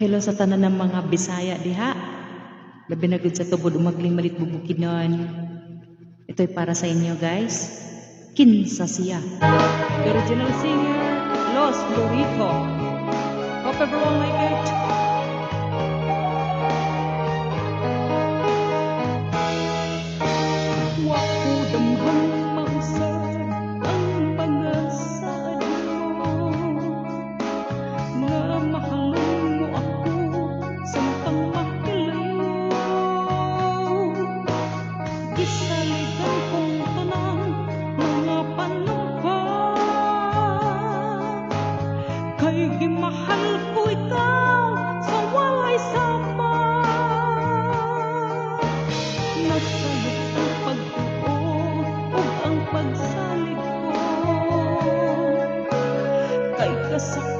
Hello sa tanan ng mga Bisaya diha. Labi na sa tubod umagling malit bubukinon. Ito'y para sa inyo guys. Kinsa siya. The original singer, Los Florico. Hope everyone like it. Yes.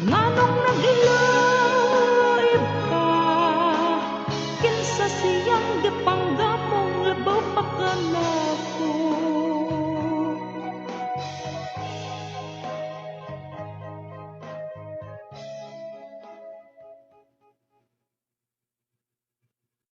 Mano